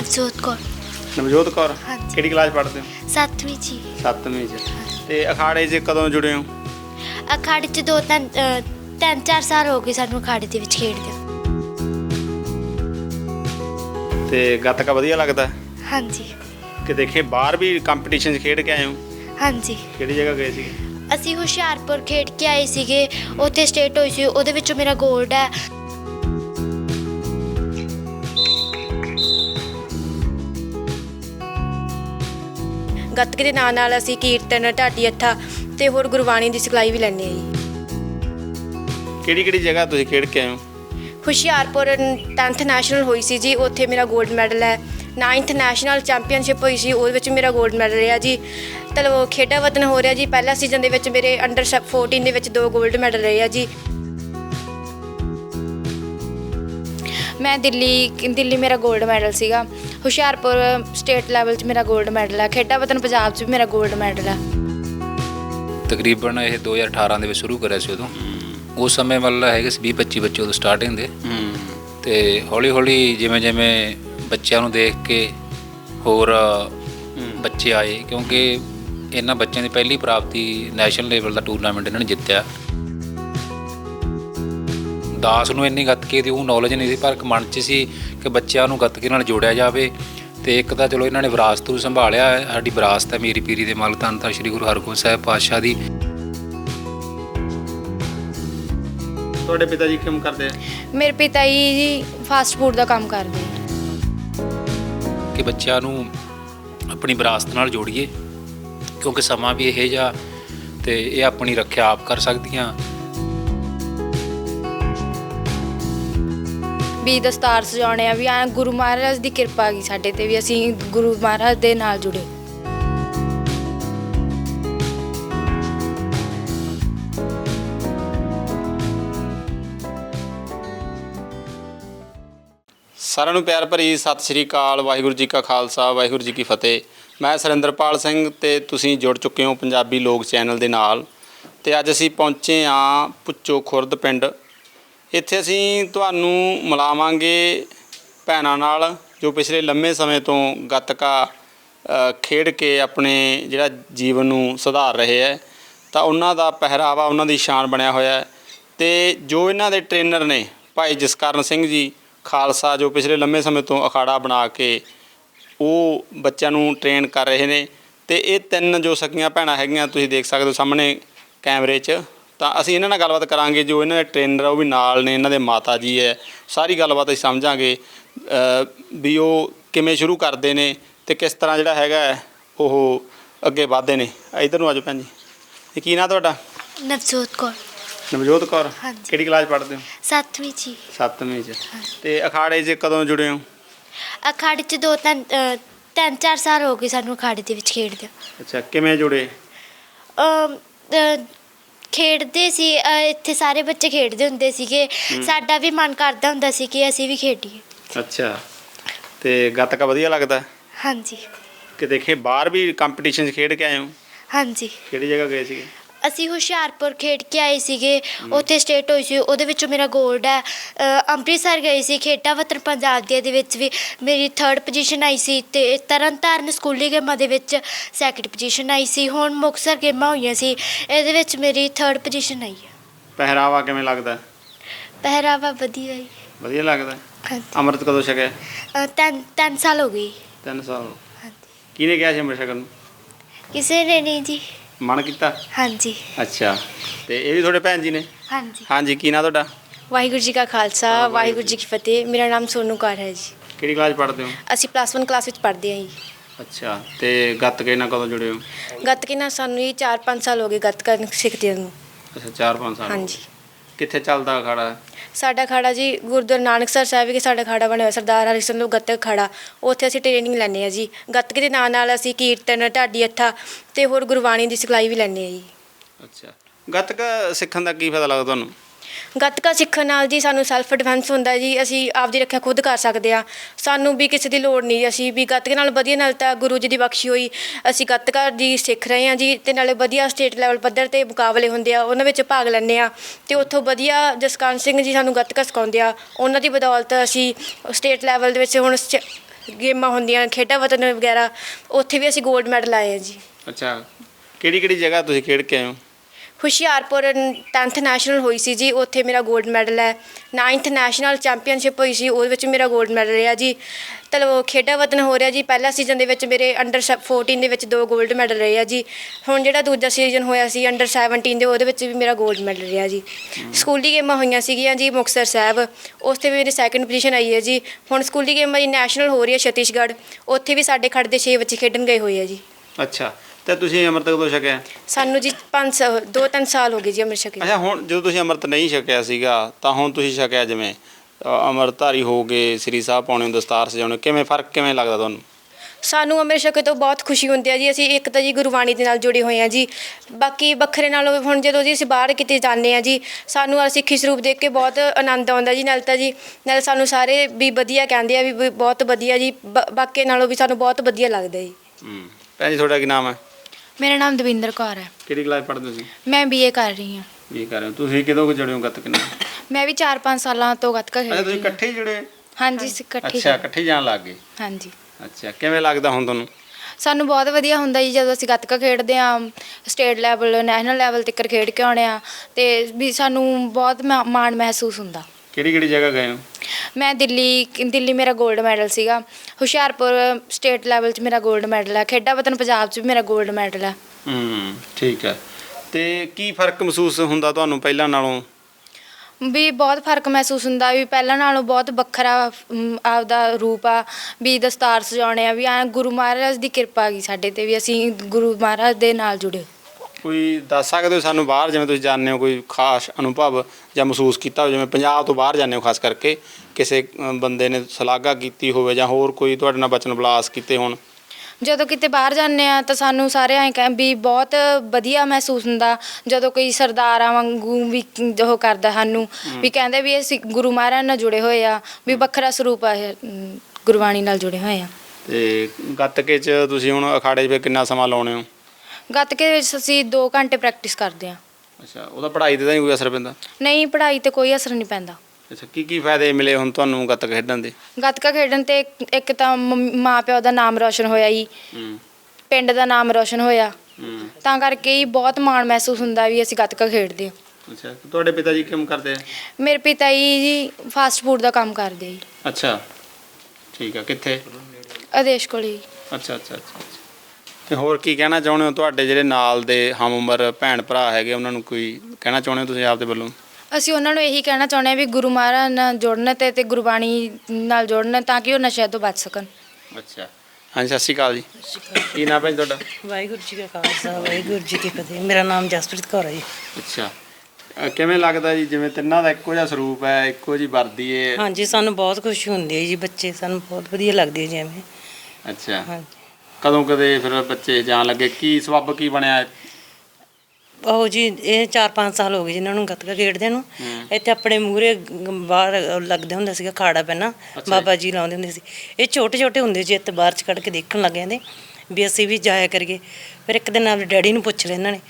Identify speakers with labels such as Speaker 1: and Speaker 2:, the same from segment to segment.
Speaker 1: ਨਵਜੋਤ ਕੌਰ।
Speaker 2: ਨਵਜੋਤ ਕੌਰ?
Speaker 1: ਹਾਂਜੀ।
Speaker 2: ਕਿਹੜੀ ਕਲਾਸ ਪੜ੍ਹਦੇ ਹੋ?
Speaker 1: ਸੱਤਵੀਂ ਜੀ
Speaker 2: 7ਵੀਂ ਚ। ਤੇ ਅਖਾੜੇ 'ਚ ਕਦੋਂ ਜੁੜੇ ਹੋ?
Speaker 1: ਅਖਾੜੇ 'ਚ ਦੋ ਤਿੰਨ ਅ, ਤਿੰਨ ਚਾਰ ਸਾਲ ਹੋ ਗਏ ਸਾਨੂੰ ਅਖਾੜੇ ਦੇ ਵਿੱਚ ਖੇਡਦੇ
Speaker 2: ਤੇ ਗੱਤਕਾ ਵਧੀਆ ਲੱਗਦਾ?
Speaker 1: ਹਾਂਜੀ।
Speaker 2: ਕਿ ਦੇਖੇ ਬਾਹਰ ਵੀ ਕੰਪੀਟੀਸ਼ਨ 'ਚ ਖੇਡ ਕੇ ਆਏ ਹੋ?
Speaker 1: ਹਾਂਜੀ।
Speaker 2: ਕਿਹੜੀ ਜਗ੍ਹਾ ਗਏ ਸੀ
Speaker 1: ਅਸੀਂ ਹੁਸ਼ਿਆਰਪੁਰ ਖੇਡ ਕੇ ਆਏ ਸੀਗੇ। ਉੱਥੇ ਸਟੇਟ ਹੋਈ ਸੀ। ਉਹਦੇ ਵਿੱਚੋਂ ਮੇਰਾ 골ਡ ਹੈ।
Speaker 3: ਗੱਤਕੇ ਦੇ ਨਾਲ ਨਾਲ ਅਸੀਂ ਕੀਰਤਨ ਢਾਟੀ ਅੱਠਾ ਤੇ ਹੋਰ ਗੁਰਬਾਣੀ ਦੀ ਸਿਖਲਾਈ ਵੀ ਲੈਂਦੇ ਹਾਂ ਜੀ।
Speaker 2: ਕਿਹੜੀ ਕਿਹੜੀ ਜਗ੍ਹਾ ਤੁਸੀਂ ਖੇਡ ਕੇ ਆਏ ਹੋ?
Speaker 3: ਹੁਸ਼ਿਆਰਪੁਰ 10th ਨੈਸ਼ਨਲ ਹੋਈ ਸੀ ਜੀ ਉੱਥੇ ਮੇਰਾ 골ਡ ਮੈਡਲ ਹੈ। 9th ਨੈਸ਼ਨਲ ਚੈਂਪੀਅਨਸ਼ਿਪ ਹੋਈ ਸੀ ਉਹਦੇ ਵਿੱਚ ਮੇਰਾ 골ਡ ਮੈਡਲ ਰਿਹਾ ਜੀ। ਤਲਵੋ ਖੇਡਾ ਵਤਨ ਹੋ ਰਿਹਾ ਜੀ ਪਹਿਲਾ ਸੀਜ਼ਨ ਦੇ ਵਿੱਚ ਮੇਰੇ ਅੰਡਰ 14 ਦੇ ਵਿੱਚ ਦੋ 골ਡ ਮੈਡਲ ਰਹੇ ਆ ਜੀ।
Speaker 4: ਮੈਂ ਦਿੱਲੀ ਦਿੱਲੀ ਮੇਰਾ 골ਡ ਮੈਡਲ ਸੀਗਾ। ਹੁਸ਼ਿਆਰਪੁਰ ਸਟੇਟ ਲੈਵਲ 'ਚ ਮੇਰਾ 골ਡ ਮੈਡਲ ਆ। ਖੇਡਾ ਵਤਨ ਪੰਜਾਬ 'ਚ ਵੀ ਮੇਰਾ 골ਡ ਮੈਡਲ ਆ।
Speaker 5: ਤਕਰੀਬਨ ਇਹ 2018 ਦੇ ਵਿੱਚ ਸ਼ੁਰੂ ਕਰਿਆ ਸੀ ਉਦੋਂ। ਉਸ ਸਮੇਂ ਵੱਲ ਹੈਗੇ ਸੀ 20 25 ਬੱਚੇ ਉਦੋਂ ਸਟਾਰਟਿੰਗ ਦੇ। ਤੇ ਹੌਲੀ ਹੌਲੀ ਜਿਵੇਂ ਜਿਵੇਂ ਬੱਚਿਆਂ ਨੂੰ ਦੇਖ ਕੇ ਹੋਰ ਬੱਚੇ ਆਏ। ਕਿਉਂਕਿ ਇਹਨਾਂ ਬੱਚਿਆਂ ਦੀ ਪਹਿਲੀ ਪ੍ਰਾਪਤੀ ਨੈਸ਼ਨਲ ਲੈਵਲ ਦਾ ਟੂਰਨਾਮੈਂਟ ਇਹਨਾਂ ਨੇ ਜਿੱਤਿਆ। ਦਾਸ ਨੂੰ ਇੰਨੀ ਗੱਤਕੇ ਦੀ ਉਹ ਨੌਲੇਜ ਨਹੀਂ ਸੀ ਪਰ ਇੱਕ ਮਨ 'ਚ ਸੀ ਕਿ ਬੱਚਿਆਂ ਨੂੰ ਗੱਤਕੇ ਨਾਲ ਜੋੜਿਆ ਜਾਵੇ। ਤੇ ਇੱਕ ਤਾਂ ਚਲੋ ਇਹਨਾਂ ਨੇ ਵਿਰਾਸਤ ਨੂੰ ਸੰਭਾਲਿਆ ਹੈ, ਸਾਡੀ ਵਿਰਾਸਤ ਹੈ ਮੇਰੀ ਪੀਰੀ ਦੇ ਮਾਲਕ ਧੰਨ ਤਾਂ ਸ੍ਰੀ ਗੁਰੂ ਹਰਗੋਬਿੰਦ ਸਾਹਿਬ ਪਾਤਸ਼ਾਹ ਦੀ।
Speaker 2: ਤੁਹਾਡੇ ਪਿਤਾ ਜੀ ਕੰਮ ਕਰਦੇ ਆ?
Speaker 4: ਮੇਰੇ ਪਿਤਾ ਜੀ ਜੀ ਫਾਸਟ ਫੂਡ ਦਾ ਕੰਮ ਕਰਦੇ ਆ।
Speaker 5: ਕਿ ਬੱਚਿਆਂ ਨੂੰ ਆਪਣੀ ਵਿਰਾਸਤ ਨਾਲ ਜੋੜੀਏ ਕਿਉਂਕਿ ਸਮਾਂ ਵੀ ਇਹ ਜਿਹਾ ਤੇ ਇਹ ਆਪਣੀ ਰੱਖਿਆ ਆਪ ਕਰ ਸਕਦੀਆਂ।
Speaker 4: ਵੀ ਦਸਤਾਰ ਸਜਾਉਣੇ ਆ, ਵੀ ਆ ਗੁਰੂ ਮਹਾਰਾਜ ਦੀ ਕਿਰਪਾ ਗਈ ਸਾਡੇ ਤੇ ਵੀ ਅਸੀਂ ਗੁਰੂ ਮਹਾਰਾਜ ਦੇ ਨਾਲ ਜੁੜੇ।
Speaker 2: ਸਾਰਿਆਂ ਨੂੰ ਪਿਆਰ ਭਰੀ ਸਤਿ ਸ੍ਰੀ ਅਕਾਲ, ਵਾਹਿਗੁਰੂ ਜੀ ਕਾ ਖਾਲਸਾ, ਵਾਹਿਗੁਰੂ ਜੀ ਕੀ ਫਤਿਹ। ਮੈਂ ਸੁਰਿੰਦਰਪਾਲ ਸਿੰਘ ਤੇ ਤੁਸੀਂ ਜੁੜ ਚੁੱਕੇ ਹੋ ਪੰਜਾਬੀ ਲੋਕ ਚੈਨਲ ਦੇ ਨਾਲ। ਤੇ ਅੱਜ ਅਸੀਂ ਪਹੁੰਚੇ ਹਾਂ ਪੁੱਚੋ ਖੁਰਦ ਪਿੰਡ ਇੱਥੇ ਅਸੀਂ ਤੁਹਾਨੂੰ ਮਿਲਾਵਾਂਗੇ ਭੈਣਾਂ ਨਾਲ, ਜੋ ਪਿਛਲੇ ਲੰਮੇ ਸਮੇਂ ਤੋਂ ਗੱਤਕਾ ਖੇਡ ਕੇ ਆਪਣੇ ਜਿਹੜਾ ਜੀਵਨ ਨੂੰ ਸੁਧਾਰ ਰਹੇ ਹੈ ਤਾਂ ਉਹਨਾਂ ਦਾ ਪਹਿਰਾਵਾ, ਉਹਨਾਂ ਦੀ ਸ਼ਾਨ ਬਣਿਆ ਹੋਇਆ ਹੈ ਤੇ ਜੋ ਇਹਨਾਂ ਦੇ ਟ੍ਰੇਨਰ ਨੇ, ਭਾਈ ਜਸਕਰਨ ਸਿੰਘ ਜੀ, ਖਾਲਸਾ, ਜੋ ਪਿਛਲੇ ਲੰਮੇ ਸਮੇਂ ਤੋਂ ਅਖਾੜਾ ਬਣਾ ਕੇ ਉਹ ਬੱਚਿਆਂ ਨੂੰ ਟ੍ਰੇਨ ਕਰ ਰਹੇ ਨੇ। ਤੇ ਇਹ ਤਿੰਨ ਜੋ ਸਕੀਆਂ ਭੈਣਾਂ ਹੈਗੀਆਂ, ਤੁਸੀਂ ਦੇਖ ਸਕਦੇ ਹੋ ਸਾਹਮਣੇ ਕੈਮਰੇ 'ਚ। ਤਾਂ ਅਸੀਂ ਇਹਨਾਂ ਨਾਲ ਗੱਲਬਾਤ ਕਰਾਂਗੇ ਜੋ ਇਹਨਾਂ ਦੇ ਟ੍ਰੇਨਰ ਆ ਉਹ ਵੀ ਨਾਲ ਨੇ ਇਹਨਾਂ ਦੇ ਮਾਤਾ ਜੀ ਹੈ। ਸਾਰੀ ਗੱਲਬਾਤ ਅਸੀਂ ਸਮਝਾਂਗੇ। ਵੀ ਉਹ ਕਿਵੇਂ ਸ਼ੁਰੂ ਕਰਦੇ ਨੇ ਤੇ ਕਿਸ ਤਰ੍ਹਾਂ ਜਿਹੜਾ ਹੈਗਾ ਉਹ ਅੱਗੇ ਵਧਦੇ ਨੇ। ਇਧਰ ਨੂੰ ਆਜੋ ਭੈਣ ਜੀ। ਇਹ ਕੀ ਨਾਂ ਤੁਹਾਡਾ?
Speaker 1: ਨਵਜੋਤ ਕੌਰ।
Speaker 2: ਨਵਜੋਤ ਕੌਰ?
Speaker 1: ਹਾਂਜੀ।
Speaker 2: ਕਿਹੜੀ ਕਲਾਸ ਪੜ੍ਹਦੇ ਹੋ?
Speaker 1: ਸੱਤਵੀਂ ਜੀ
Speaker 2: 7ਵੀਂ ਚ। ਤੇ ਅਖਾੜੇ 'ਚ ਕਦੋਂ ਜੁੜੇ ਹੋ?
Speaker 1: ਅਖਾੜੇ 'ਚ ਦੋ ਤਿੰਨ ਅ, ਤਿੰਨ ਚਾਰ ਸਾਲ ਹੋ ਗਏ ਸਾਨੂੰ ਅਖਾੜੇ ਦੇ ਵਿੱਚ ਖੇਡਦੇ
Speaker 2: ਅੱਛਾ ਕਿਵੇਂ ਜੁੜੇ?
Speaker 1: ਅਮ, ਅ, ਖੇਡਦੇ ਸੀ ਅ, ਇੱਥੇ ਸਾਰੇ ਬੱਚੇ ਖੇਡਦੇ ਹੁੰਦੇ ਸੀਗੇ। ਸਾਡਾ ਵੀ ਮਨ ਕਰਦਾ ਹੁੰਦਾ ਸੀ ਕਿ ਅਸੀਂ ਵੀ ਖੇਡੀਏ।
Speaker 2: ਅੱਛਾ। ਤੇ ਗੱਤਕਾ ਵਧੀਆ ਲੱਗਦਾ?
Speaker 1: ਹਾਂਜੀ।
Speaker 2: ਕਿ ਦੇਖੇ ਬਾਹਰ ਵੀ ਕੰਪੀਟੀਸ਼ਨ 'ਚ ਖੇਡ ਕੇ ਆਏ ਹੋ?
Speaker 1: ਹਾਂਜੀ।
Speaker 2: ਕਿਹੜੀ ਜਗ੍ਹਾ ਗਏ ਸੀਗੇ?
Speaker 1: ਅਸੀਂ ਹੁਸ਼ਿਆਰਪੁਰ ਖੇਡ ਕੇ ਆਏ ਸੀਗੇ ਉੱਥੇ ਸਟੇਟ ਹੋਈ ਸੀ ਉਹਦੇ ਵਿੱਚੋਂ ਮੇਰਾ 골ਡ ਹੈ। ਅ, ਅੰਮ੍ਰਿਤਸਰ ਗਈ ਸੀ ਖੇਡਾਂ ਵਤਨ ਪੰਜਾਬ ਦੇ ਦੇ ਵਿੱਚ ਵੀ। ਮੇਰੀ ਥਰਡ ਪੋਜੀਸ਼ਨ ਆਈ ਸੀ ਤੇ ਤਰਨਤਾਰਨ ਸਕੂਲੀ ਗੇਮਾਂ ਦੇ ਵਿੱਚ ਸੈਕਿੰਡ ਪੋਜੀਸ਼ਨ ਆਈ ਸੀ। ਹੁਣ ਮੁਕਤਸਰ ਗੇਮਾਂ ਹੋਈਆਂ ਸੀ ਇਹਦੇ ਵਿੱਚ ਮੇਰੀ ਥਰਡ ਪੋਜੀਸ਼ਨ ਆਈ ਹੈ।
Speaker 2: ਪਹਿਰਾਵਾ ਕਿਵੇਂ ਲੱਗਦਾ?
Speaker 1: ਪਹਿਰਾਵਾ ਵਧੀਆ ਹੈ
Speaker 2: ਵਧੀਆ ਲੱਗਦਾ?
Speaker 1: ਹਾਂਜੀ।
Speaker 2: ਅੰਮ੍ਰਿਤ ਕਦੋਂ ਛਕਿਆ?
Speaker 1: ਅ, ਤਿੰਨ ਤਿੰਨ ਸਾਲ ਹੋ ਗਏ
Speaker 2: 3 ਸਾਲ।
Speaker 1: ਹਾਂਜੀ।
Speaker 2: ਕਿਹਨੇ ਕਿਹਾ ਸੀ ਅੰਮ੍ਰਿਤ ਛਕਣ ਨੂੰ?
Speaker 1: ਕਿਸੇ ਨੇ ਨਹੀਂ ਜੀ।
Speaker 2: ਮਨ ਕੀਤਾ?
Speaker 1: ਹਾਂਜੀ।
Speaker 2: ਅੱਛਾ। ਤੇ ਇਹ ਵੀ ਤੁਹਾਡੇ ਭੈਣ ਜੀ ਨੇ?
Speaker 1: ਹਾਂਜੀ।
Speaker 2: ਹਾਂਜੀ ਕੀ ਨਾਂ ਤੁਹਾਡਾ?
Speaker 3: ਵਾਹਿਗੁਰੂ ਜੀ ਕਾ ਖਾਲਸਾ ਵਾਹਿਗੁਰੂ ਜੀ ਕੀ ਫਤਿਹ। ਮੇਰਾ ਨਾਮ ਸੋਨੂ ਕੌਰ ਹੈ ਜੀ।
Speaker 2: ਕਿਹੜੀ ਕਲਾਸ ਪੜ੍ਹਦੇ ਹੋ?
Speaker 3: ਅਸੀਂ ਪਲੱਸ 1 ਕਲਾਸ ਵਿੱਚ ਪੜ੍ਹਦੇ ਹਾਂ ਜੀ।
Speaker 2: ਅੱਛਾ ਤੇ ਗੱਤਕੇ ਨਾਲ ਕਦੋਂ ਜੁੜੇ ਹੋ?
Speaker 3: ਗੱਤਕੇ ਨਾਲ ਸਾਨੂੰ ਜੀ 4-5 ਸਾਲ ਹੋ ਗਏ ਗੱਤਕਾ ਸਿੱਖਦੇ ਨੂੰ।
Speaker 2: ਅੱਛਾ 4-5 ਸਾਲ
Speaker 3: ਹਾਂਜੀ।
Speaker 2: ਕਿੱਥੇ ਚੱਲਦਾ ਅਖਾੜਾ?
Speaker 3: ਸਾਡਾ ਖਾੜਾ ਜੀ ਗੁਰਦੁਆਰਾ ਨਾਨਕਸਰ ਸਾਹਿਬ ਵਿਖੇ ਸਾਡਾ ਖਾੜਾ ਬਣਿਆ ਹੋਇਆ ਸਰਦਾਰ ਹਰੀ ਸਿੰਘ ਗੱਤਕ ਖਾੜਾ ਉੱਥੇ ਅਸੀਂ ਟ੍ਰੇਨਿੰਗ ਲੈਂਦੇ ਆ ਜੀ। ਗੱਤਕੇ ਦੇ ਨਾਲ ਨਾਲ ਅਸੀਂ ਕੀਰਤਨ ਢਾਡੀ ਅੱਥਾ ਤੇ ਹੋਰ ਗੁਰਬਾਣੀ ਦੀ ਸਿਖਲਾਈ ਵੀ ਲੈਂਦੇ ਆ ਜੀ।
Speaker 2: ਅੱਛਾ। ਗੱਤਕਾ ਸਿੱਖਣ ਦਾ ਕੀ ਫਾਇਦਾ ਲੱਗਦਾ ਤੁਹਾਨੂੰ?
Speaker 3: ਗੱਤਕਾ ਸਿੱਖਣ ਨਾਲ ਜੀ ਸਾਨੂੰ ਸੈਲਫ ਡਿਫੈਂਸ ਹੁੰਦਾ ਜੀ, ਅਸੀਂ ਆਪਦੀ ਰੱਖਿਆ ਖੁਦ ਕਰ ਸਕਦੇ ਆ ਸਾਨੂੰ ਵੀ ਕਿਸੇ ਦੀ ਲੋੜ ਨਹੀਂ ਅਸੀਂ ਵੀ ਗੱਤਕੇ ਨਾਲ ਵਧੀਆ ਨਾਲ ਤਾਂ ਗੁਰੂ ਜੀ ਦੀ ਬਖਸ਼ੀ ਹੋਈ, ਅਸੀਂ ਗੱਤਕਾ ਦੀ ਸਿੱਖ ਰਹੇ ਹਾਂ ਜੀ ਤੇ ਨਾਲੇ ਵਧੀਆ ਸਟੇਟ ਲੈਵਲ ਪੱਧਰ ਤੇ ਮੁਕਾਬਲੇ ਹੁੰਦੇ ਆ, ਉਹਨਾਂ ਵਿੱਚ ਭਾਗ ਲੈਂਦੇ ਆ ਤੇ ਉੱਥੋਂ ਵਧੀਆ ਜਸਕਾਨ ਸਿੰਘ ਜੀ ਸਾਨੂੰ ਗੱਤਕਾ ਸਿਖਾਉਂਦੇ ਆ। ਉਹਨਾਂ ਦੀ ਬਦੌਲਤ ਅਸੀਂ ਸਟੇਟ ਲੈਵਲ ਦੇ ਵਿੱਚ ਹੁਣ ਸ ਗੇਮਾਂ ਹੁੰਦੀਆਂ, ਖੇਡਾਂ ਵਤਨ ਵਗੈਰਾ, ਉੱਥੇ ਵੀ ਅਸੀਂ 골ਡ ਮੈਡਲ ਆਏ ਆ ਜੀ।
Speaker 2: ਅੱਛਾ ਕਿਹੜੀ ਕਿਹੜੀ ਜਗ੍ਹਾ ਤੁਸੀਂ ਖੇਡ ਕੇ ਆਏ ਹੋ?
Speaker 3: ਹੁਸ਼ਿਆਰਪੁਰ 10th ਨੈਸ਼ਨਲ ਹੋਈ ਸੀ ਜੀ, ਉੱਥੇ ਮੇਰਾ 골ਡ ਮੈਡਲ ਹੈ। 9th ਨੈਸ਼ਨਲ ਚੈਂਪੀਅਨਸ਼ਿਪ ਹੋਈ ਸੀ, ਉਹਦੇ ਵਿੱਚ ਮੇਰਾ 골ਡ ਮੈਡਲ ਰਿਹਾ ਜੀ। ਤਲਵੋ ਖੇਡਾ ਵਤਨ ਹੋ ਰਿਹਾ ਜੀ, ਪਹਿਲਾ ਸੀਜ਼ਨ ਦੇ ਵਿੱਚ ਮੇਰੇ ਅੰਡਰ 14 ਦੇ ਵਿੱਚ ਦੋ 골ਡ ਮੈਡਲ ਰਹੇ ਆ ਜੀ। ਹੁਣ ਜਿਹੜਾ ਦੂਜਾ ਸੀਜ਼ਨ ਹੋਇਆ ਸੀ ਅੰਡਰ 17 ਦੇ, ਉਹਦੇ ਵਿੱਚ ਵੀ ਮੇਰਾ 골ਡ ਮੈਡਲ ਰਿਹਾ ਜੀ। ਸਕੂਲੀ ਗੇਮਾਂ ਹੋਈਆਂ ਸੀਗੀਆਂ ਜੀ ਮੁਕਸਰ ਸਾਹਿਬ। ਉਸ ਤੇ ਵੀ ਮੇਰੀ ਸੈਕੰਡ ਪੋਜੀਸ਼ਨ ਆਈ ਹੈ ਜੀ। ਹੁਣ ਸਕੂਲੀ ਗੇਮਾਂ ਜੀ ਨੈਸ਼ਨਲ ਹੋ ਰਹੀ ਹੈ ਛਤੀਸਗੜ੍ਹ। ਉੱਥੇ ਵੀ ਸਾਡੇ ਖੜ ਦੇ 6 ਬੱਚੇ ਖੇਡਣ ਗਏ ਹੋਏ ਆ ਜੀ।
Speaker 2: ਅੱਛਾ। ਤੇ ਤੁਸੀਂ ਅੰਮ੍ਰਿਤ ਕਦੋਂ ਛਕਿਆ?
Speaker 3: ਸਾਨੂੰ ਜੀ 5 ਦੋ ਤਿੰਨ ਸਾਲ ਹੋ ਗਏ ਜੀ ਅੰਮ੍ਰਿਤ ਛਕੇ।
Speaker 2: ਅੱਛਾ ਹੁਣ ਜਦੋਂ ਤੁਸੀਂ ਅੰਮ੍ਰਿਤ ਨਹੀਂ ਛਕਿਆ ਸੀਗਾ ਤਾਂ ਹੁਣ ਤੁਸੀਂ ਛਕਿਆ ਜਿਵੇਂ? ਅ, ਅੰਮ੍ਰਿਤਧਾਰੀ ਹੋ ਗਏ ਸ੍ਰੀ ਸਾਹਿਬ ਪਾਉਣੇ ਨੂੰ ਦਸਤਾਰ ਸਜਾਉਣੇ ਕਿਵੇਂ ਫ਼ਰਕ ਕਿਵੇਂ ਲੱਗਦਾ ਤੁਹਾਨੂੰ?
Speaker 3: ਸਾਨੂੰ ਅੰਮ੍ਰਿਤ ਛਕੇ ਤੋਂ ਬਹੁਤ ਖੁਸ਼ੀ ਹੁੰਦੀ ਹੈ ਜੀ ਅਸੀਂ ਇੱਕ ਤਾਂ ਜੀ ਗੁਰਬਾਣੀ ਦੇ ਨਾਲ ਜੁੜੇ ਹੋਏ ਹਾਂ ਜੀ। ਬਾਕੀ ਵੱਖਰੇ ਨਾਲੋਂ ਹੁਣ ਜਦੋਂ ਜੀ ਅਸੀਂ ਬਾਹਰ ਕਿਤੇ ਜਾਂਦੇ ਹਾਂ ਜੀ ਸਾਨੂੰ ਸਿੱਖੀ ਸਰੂਪ ਦੇਖ ਕੇ ਬਹੁਤ ਆਨੰਦ ਆਉਂਦਾ ਜੀ ਨਾਲ ਤਾਂ ਜੀ ਨਾਲ ਸਾਨੂੰ ਸਾਰੇ ਵੀ ਵਧੀਆ ਕਹਿੰਦੇ ਆ ਵੀ ਬਹੁਤ ਵਧੀਆ ਜੀ ਬ- ਬਾਕੀ ਨਾਲੋਂ ਵੀ ਸਾਨੂੰ ਬਹੁਤ ਵਧੀਆ ਲੱਗਦਾ ਜੀ।
Speaker 2: ਹੂੰ। ਭੈਣ ਜੀ ਤੁਹਾਡਾ ਕੀ ਨਾਮ ਹੈ?
Speaker 4: ਮੇਰਾ ਨਾਮ ਦਵਿੰਦਰ ਕੌਰ ਹੈ।
Speaker 2: ਕਿਹੜੀ ਕਲਾਸ ਪੜ੍ਹਦੇ ਤੁਸੀਂ
Speaker 4: ਮੈਂ ਬੀਏ ਕਰ ਰਹੀ ਹਾਂ।
Speaker 2: ਕੀ ਕਰ ਰਹੇ ਹੋ। ਤੁਸੀਂ ਕਿਦੋਂ ਕੁ ਜੁੜੇ ਹੋ ਗੱਤਕ ਨਾਲ?
Speaker 4: ਮੈਂ ਵੀ 4-5 ਸਾਲਾਂ ਤੋਂ ਗੱਤਕਾ
Speaker 2: ਅੱਛਾ
Speaker 4: ਖੇਡ
Speaker 2: ਤੁਸੀਂ
Speaker 4: ਰਹੀ ਹਾਂ।
Speaker 2: ਇਕੱਠੇ ਹੀ ਜੁੜੇ?
Speaker 4: ਹਾਂਜੀ ਅਸੀਂ ਇਕੱਠੇ
Speaker 2: ਅੱਛਾ
Speaker 4: ਹੀ-
Speaker 2: ਇਕੱਠੇ ਜਾਣ ਲੱਗ ਗਏ?
Speaker 4: ਹਾਂਜੀ।
Speaker 2: ਅੱਛਾ ਕਿਵੇਂ ਲੱਗਦਾ ਹੁਣ ਤੁਹਾਨੂੰ?
Speaker 4: ਸਾਨੂੰ ਬਹੁਤ ਵਧੀਆ ਹੁੰਦਾ ਜੀ ਜਦੋਂ ਅਸੀਂ ਗੱਤਕਾ ਖੇਡਦੇ ਆ ਸਟੇਟ ਲੈਵਲ ਨੈਸ਼ਨਲ ਲੈਵਲ ਤੱਕ ਖੇਡ ਕੇ ਆਉਣੇ ਆ ਤੇ ਵੀ ਸਾਨੂੰ ਬਹੁਤ ਮਾ- ਮਾਣ ਮਹਿਸੂਸ ਹੁੰਦਾ।
Speaker 2: ਕਿਹੜੀ ਕਿਹੜੀ ਜਗ੍ਹਾ ਗਏ ਹੋ?
Speaker 4: ਮੈਂ ਦਿੱਲੀ ਦਿੱਲੀ ਮੇਰਾ 골ਡ ਮੈਡਲ ਸੀਗਾ। ਹੁਸ਼ਿਆਰਪੁਰ ਸਟੇਟ ਲੈਵਲ 'ਚ ਮੇਰਾ 골ਡ ਮੈਡਲ ਆ। ਖੇਡਾ ਵਤਨ ਪੰਜਾਬ 'ਚ ਵੀ ਮੇਰਾ 골ਡ ਮੈਡਲ ਆ।
Speaker 2: ਹੂੰ ਠੀਕ ਹੈ ਤੇ ਕੀ ਫ਼ਰਕ ਮਹਿਸੂਸ ਹੁੰਦਾ ਤੁਹਾਨੂੰ ਪਹਿਲਾਂ ਨਾਲੋਂ?
Speaker 4: ਵੀ ਬਹੁਤ ਫ਼ਰਕ ਮਹਿਸੂਸ ਹੁੰਦਾ ਵੀ ਪਹਿਲਾਂ ਨਾਲੋਂ ਬਹੁਤ ਵੱਖਰਾ ਆਪਦਾ ਰੂਪ ਆ। ਵੀ ਦਸਤਾਰ ਸਜਾਉਣੇ ਆ ਵੀ ਐਂ ਗੁਰੂ ਮਹਾਰਾਜ ਦੀ ਕਿਰਪਾ ਗਈ ਸਾਡੇ ਤੇ ਵੀ ਅਸੀਂ ਗੁਰੂ ਮਹਾਰਾਜ ਦੇ ਨਾਲ ਜੁੜੇ।
Speaker 2: ਕੋਈ ਦੱਸ ਸਕਦੇ ਹੋ ਸਾਨੂੰ ਬਾਹਰ ਜਿਵੇਂ ਤੁਸੀਂ ਜਾਣਦੇ ਹੋ ਕੋਈ ਖਾਸ ਅਨੁਭਵ ਜਾਂ ਮਹਿਸੂਸ ਕੀਤਾ ਹੋਵੇ? ਜਿਵੇਂ ਪੰਜਾਬ ਤੋਂ ਬਾਹਰ ਜਾਂਦੇ ਹੋ ਖਾਸ ਕਰਕੇ ਕਿਸੇ ਬੰਦੇ ਨੇ ਸ਼ਲਾਘਾ ਕੀਤੀ ਹੋਵੇ ਜਾਂ ਹੋਰ ਕੋਈ ਤੁਹਾਡੇ ਨਾਲ ਬਚਨ ਬਲਾਸ ਕੀਤੇ ਹੋਣ?
Speaker 4: ਜਦੋਂ ਕਿਤੇ ਬਾਹਰ ਜਾਂਦੇ ਆ ਤਾਂ ਸਾਨੂੰ ਸਾਰੇ ਐਂ ਕਹਿ ਵੀ ਬਹੁਤ ਵਧੀਆ ਮਹਿਸੂਸ ਹੁੰਦਾ। ਜਦੋਂ ਕੋਈ ਸਰਦਾਰਾਂ ਵਾਂਗੂ ਵੀ ਉਹ ਕਰਦਾ ਸਾਨੂੰ ਵੀ ਕਹਿੰਦੇ ਵੀ ਅਸੀਂ ਗੁਰੂ ਮਹਾਰਾਜ ਨਾਲ ਜੁੜੇ ਹੋਏ ਆ ਵੀ ਵੱਖਰਾ ਸਰੂਪ ਆ ਇਹ, ਅਮ, ਗੁਰਬਾਣੀ ਨਾਲ ਜੁੜੇ ਹੋਏ ਆ।
Speaker 2: ਤੇ ਗੱਤਕੇ 'ਚ ਤੁਸੀਂ ਹੁਣ ਅਖਾੜੇ 'ਚ ਫਿਰ ਕਿੰਨਾ ਸਮਾਂ ਲਾਉਣੇ ਹੋ?
Speaker 4: ਗੱਤਕੇ ਵਿੱਚ ਅਸੀਂ 2 ਘੰਟੇ ਪ੍ਰੈਕਟਿਸ ਕਰਦੇ ਆ
Speaker 2: ਅੱਛਾ ਉਹਦਾ ਪੜ੍ਹਾਈ ਤੇ ਤਾਂ ਨਹੀਂ ਕੋਈ ਅਸਰ ਪੈਂਦਾ?
Speaker 4: ਨਹੀਂ ਪੜ੍ਹਾਈ ਤੇ ਕੋਈ ਅਸਰ ਨਹੀਂ ਪੈਂਦਾ।
Speaker 2: ਅੱਛਾ ਕੀ ਕੀ ਫਾਇਦੇ ਮਿਲੇ ਹੁਣ ਤੁਹਾਨੂੰ ਗੱਤਕ ਖੇਡਣ ਦੇ?
Speaker 4: ਗੱਤਕਾ ਖੇਡਣ ਤੇ ਇੱਕ- ਇੱਕ ਤਾਂ ਮੰਮ- ਮਾਂ ਪਿਓ ਦਾ ਨਾਮ ਰੌਸ਼ਨ ਹੋਇਆ ਜੀ।
Speaker 2: ਹੂੰ।
Speaker 4: ਪਿੰਡ ਦਾ ਨਾਮ ਰੌਸ਼ਨ ਹੋਇਆ।
Speaker 2: ਹੂੰ।
Speaker 4: ਤਾਂ ਕਰਕੇ ਹੀ ਬਹੁਤ ਮਾਣ ਮਹਿਸੂਸ ਹੁੰਦਾ ਵੀ ਅਸੀਂ ਗੱਤਕਾ ਖੇਡਦੇ ਹਾਂ।
Speaker 2: ਅੱਛਾ ਤੇ ਤੁਹਾਡੇ ਪਿਤਾ ਜੀ ਕੰਮ ਕਰਦੇ ਆ?
Speaker 4: ਮੇਰੇ ਪਿਤਾ ਜੀ ਜੀ ਫਾਸਟ ਫੂਡ ਦਾ ਕੰਮ ਕਰਦੇ ਆ ਜੀ।
Speaker 2: ਅੱਛਾ ਠੀਕ ਆ ਕਿੱਥੇ?
Speaker 4: ਆਦੇਸ਼ ਕੋਲ ਹੀ।
Speaker 2: ਅੱਛਾ ਅੱਛਾ ਅੱਛਾ। ਤੇ ਹੋਰ ਕੀ ਕਹਿਣਾ ਚਾਹੁੰਦੇ ਹੋ? ਤੁਹਾਡੇ ਜਿਹੜੇ ਨਾਲ ਦੇ ਹਮ ਉਮਰ ਭੈਣ ਭਰਾ ਹੈਗੇ ਉਹਨਾਂ ਨੂੰ ਕੋਈ ਕਹਿਣਾ ਚਾਹੁੰਦੇ ਹੋ ਤੁਸੀਂ ਆਪਦੇ ਵੱਲੋਂ?
Speaker 4: ਅਸੀਂ ਉਹਨਾਂ ਨੂੰ ਇਹੀ ਕਹਿਣਾ ਚਾਹੁੰਦੇ ਹਾਂ ਵੀ ਗੁਰੂ ਮਹਾਰਾਜ ਨਾਲ ਜੁੜਨ ਤੇ ਤੇ ਗੁਰਬਾਣੀ ਨਾਲ ਜੁੜਨ ਤਾਂ ਕਿ ਉਹ ਨਸ਼ਿਆਂ ਤੋਂ ਬਚ ਸਕਣ।
Speaker 2: ਅੱਛਾ। ਹਾਂਜੀ ਸਤਿ ਸ਼੍ਰੀ ਅਕਾਲ ਜੀ। ਕੀ ਨਾਮ ਹੈ ਜੀ ਤੁਹਾਡਾ?
Speaker 6: ਵਾਹਿਗੁਰੂ ਜੀ ਕਾ ਖਾਲਸਾ ਵਾਹਿਗੁਰੂ ਜੀ ਕੀ ਫਤਿਹ। ਮੇਰਾ ਨਾਮ ਜਸਪ੍ਰੀਤ ਕੌਰ ਹੈ ਜੀ।
Speaker 2: ਅੱਛਾ। ਅ, ਕਿਵੇਂ ਲੱਗਦਾ ਜੀ? ਜਿਵੇਂ ਤਿੰਨਾਂ ਦਾ ਇੱਕੋ ਜਿਹਾ ਸਰੂਪ ਹੈ ਇੱਕੋ ਜੀ ਵਰਦੀ ਹੈ
Speaker 6: ਹਾਂਜੀ ਸਾਨੂੰ ਬਹੁਤ ਖੁਸ਼ੀ ਹੁੰਦੀ ਹੈ ਜੀ ਬੱਚੇ ਸਾਨੂੰ ਬਹੁਤ ਵਧੀਆ ਲੱਗਦੇ ਜੀ ਐਵੇਂ।
Speaker 2: ਅੱਛਾ।
Speaker 6: ਹਾਂਜੀ।
Speaker 2: ਕਦੋਂ ਕਦੇ ਫਿਰ ਬੱਚੇ ਜਾਣ ਲੱਗੇ? ਕੀ ਸਬੱਬ ਕੀ ਬਣਿਆ?
Speaker 6: ਉਹ ਜੀ ਇਹ 4-5 ਸਾਲ ਹੋ ਗਏ ਜਿਨ੍ਹਾਂ ਨੂੰ ਗੱਤਕਾ ਖੇਡਦਿਆਂ ਨੂੰ। ਇੱਥੇ ਆਪਣੇ ਮੂਹਰੇ ਬਾਹਰ ਲੱਗਦਾ ਹੁੰਦਾ ਸੀਗਾ ਖਾੜਾ ਪਹਿਲਾਂ। ਬਾਬਾ ਜੀ ਲਾਉਂਦੇ ਹੁੰਦੇ ਸੀ। ਇਹ ਛੋਟੇ ਛੋਟੇ ਹੁੰਦੇ ਜੀ ਇੱਥੇ ਬਾਹਰ ਚ ਕੱਢ ਕੇ ਦੇਖਣ ਲੱਗ ਜਾਂਦੇ। ਵੀ ਅਸੀਂ ਵੀ ਜਾਇਆ ਕਰੀਏ। ਫਿਰ ਇੱਕ ਦਿਨ ਆਪਣੇ ਡੈਡੀ ਨੂੰ ਪੁੱਛ ਲਿਆ ਇਹਨਾਂ ਨੇ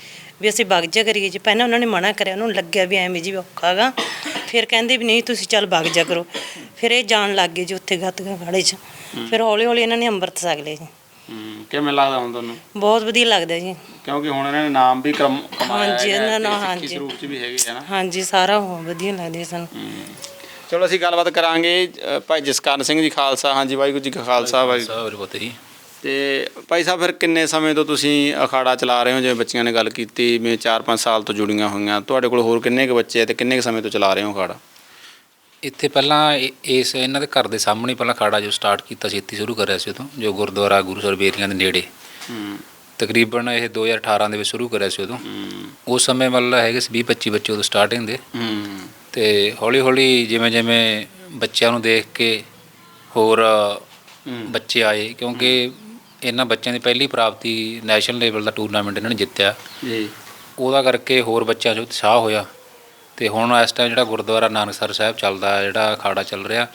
Speaker 6: ਵੀ ਅਸੀਂ ਵਗ ਜਾ ਕਰੀਏ ਜੀ। ਪਹਿਲਾਂ ਉਹਨਾਂ ਨੇ ਮਨਾ ਕਰਿਆ ਉਹਨੂੰ ਲੱਗਿਆ ਵੀ ਐਵੇਂ ਜੀ ਔਖਾ ਗਾ। ਫਿਰ ਕਹਿੰਦੇ ਵੀ ਨਹੀਂ ਤੁਸੀਂ ਚੱਲ ਵਗ ਜਾ ਕਰੋ। ਫਿਰ ਇਹ ਜਾਣ ਲੱਗ ਗਏ ਜੀ ਉੱਥੇ ਗੱਤਕਾ ਖਾੜੇ 'ਚ। ਫਿਰ ਹੌਲੀ ਹੌਲੀ ਇਹਨਾਂ ਨੇ ਅੰਮ੍ਰਿਤ ਛਕ ਲਿਆ ਜੀ।
Speaker 2: ਕਿਵੇਂ ਲੱਗਦਾ ਹੁਣ ਤੁਹਾਨੂੰ?
Speaker 6: ਬਹੁਤ ਵਧੀਆ ਲੱਗਦਾ ਜੀ।
Speaker 2: ਕਿਉਂਕਿ ਹੁਣ ਇਹਨਾਂ ਨੇ ਨਾਮ ਵੀ ਕਰਮ ਕਮਾਇਆ
Speaker 6: ਹਾਂਜੀ,
Speaker 2: ਹੈਗਾ
Speaker 6: ਇਹਨਾਂ
Speaker 2: ਤੇ
Speaker 6: ਨਾਲ,
Speaker 2: ਸਿੱਖੀ
Speaker 6: ਹਾਂਜੀ।
Speaker 2: ਸਰੂਪ ਚ ਵੀ ਹੈਗੇ ਆ ਨਾ।
Speaker 6: ਹਾਂਜੀ ਸਾਰਾ ਉਹ ਵਧੀਆ ਲੱਗਦਾ ਜੀ ਸਾਨੂੰ
Speaker 2: ਚਲੋ ਅਸੀਂ ਗੱਲਬਾਤ ਕਰਾਂਗੇ ਅ, ਭਾਈ ਜਸਕਰਨ ਸਿੰਘ ਜੀ ਖਾਲਸਾ। ਹਾਂਜੀ ਵਾਹਿਗੁਰੂ ਜੀ ਕਾ ਖਾਲਸਾ ਵਾਹਿਗੁਰੂ
Speaker 5: ਸਾਹਿਬ ਬਹੁਤ ਹੀ
Speaker 2: ਤੇ ਭਾਈ ਸਾਹਿਬ ਫਿਰ ਕਿੰਨੇ ਸਮੇਂ ਤੋਂ ਤੁਸੀਂ ਅਖਾੜਾ ਚਲਾ ਰਹੇ ਹੋ? ਜਿਵੇਂ ਬੱਚੀਆਂ ਨੇ ਗੱਲ ਕੀਤੀ ਮੈਂ 4-5 ਸਾਲ ਤੋਂ ਜੁੜੀਆਂ ਹੋਈਆਂ। ਤੁਹਾਡੇ ਕੋਲ ਹੋਰ ਕਿੰਨੇ ਕੁ ਬੱਚੇ ਆ ਤੇ ਕਿੰਨੇ ਕੁ ਸਮੇਂ ਤੋਂ ਚਲਾ ਰਹੇ ਹੋ ਅਖਾੜਾ?
Speaker 5: ਇੱਥੇ ਪਹਿਲਾਂ ਇ- ਇਸ ਇਹਨਾਂ ਦੇ ਘਰ ਦੇ ਸਾਹਮਣੇ ਪਹਿਲਾਂ ਖਾੜਾ ਜੋ ਸਟਾਰਟ ਕੀਤਾ ਸੀ ਇੱਥੇ ਸ਼ੁਰੂ ਕਰਿਆ ਸੀ ਉਦੋਂ ਜੋ ਗੁਰਦੁਆਰਾ ਗੁਰੂ ਸਰਬੇਰੀਆਂ ਦੇ ਨੇੜੇ।
Speaker 2: ਹੂੰ।
Speaker 5: ਤਕਰੀਬਨ ਇਹ 2018 ਦੇ ਵਿੱਚ ਸ਼ੁਰੂ ਕਰਿਆ ਸੀ ਉਦੋਂ।
Speaker 2: ਹੂੰ।
Speaker 5: ਉਸ ਸਮੇਂ ਮਤਲਬ ਹੈਗੇ ਸੀ 20 25 ਬੱਚੇ ਉਦੋਂ ਸਟਾਰਟਿੰਗ ਦੇ।
Speaker 2: ਹੂੰ।
Speaker 5: ਤੇ ਹੌਲੀ ਹੌਲੀ ਜਿਵੇਂ ਜਿਵੇਂ ਬੱਚਿਆਂ ਨੂੰ ਦੇਖ ਕੇ ਹੋਰ ਬੱਚੇ ਆਏ ਕਿਉਂਕਿ ਇਹਨਾਂ ਬੱਚਿਆਂ ਦੀ ਪਹਿਲੀ ਪ੍ਰਾਪਤੀ ਨੈਸ਼ਨਲ ਲੈਵਲ ਦਾ ਟੂਰਨਾਮੈਂਟ ਇਹਨਾਂ ਨੇ ਜਿੱਤਿਆ।
Speaker 2: ਜੀ।
Speaker 5: ਉਹਦਾ ਕਰਕੇ ਹੋਰ ਬੱਚਿਆਂ 'ਚ ਉਤਸ਼ਾਹ ਹੋਇਆ। ਤੇ ਹੁਣ ਇਸ ਟਾਈਮ ਜਿਹੜਾ ਗੁਰਦੁਆਰਾ ਨਾਨਕਸਰ ਸਾਹਿਬ ਚੱਲਦਾ ਜਿਹੜਾ ਅਖਾੜਾ ਚੱਲ ਰਿਹਾ